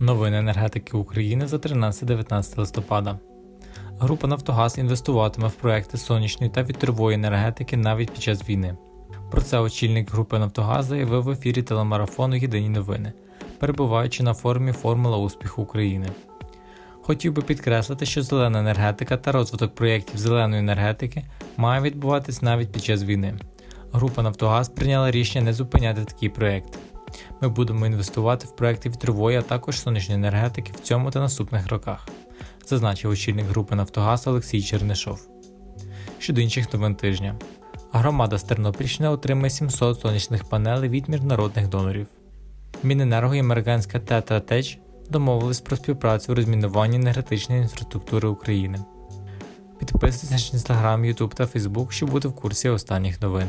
Новини енергетики України за 13-19 листопада. Група Нафтогаз інвестуватиме в проекти сонячної та вітрової енергетики навіть під час війни. Про це очільник групи Нафтогаз заявив в ефірі телемарафону Єдині новини, перебуваючи на форумі Формула успіху України. Хотів би підкреслити, що зелена енергетика та розвиток проєктів зеленої енергетики має відбуватись навіть під час війни. Група Нафтогаз прийняла рішення не зупиняти такі проекти. Ми будемо інвестувати в проекти вітрової, а також сонячної енергетики в цьому та наступних роках, зазначив очільник групи Нафтогаз Олексій Чернишов. Щодо інших новин тижня. Громада з Тернопільщини отримає 700 сонячних панелей від міжнародних донорів. Міненерго і американська Тета Теч домовились про співпрацю у розмінуванні енергетичної інфраструктури України. Підписуйтесь на інстаграм, Ютуб та Фейсбук, щоб бути в курсі останніх новин.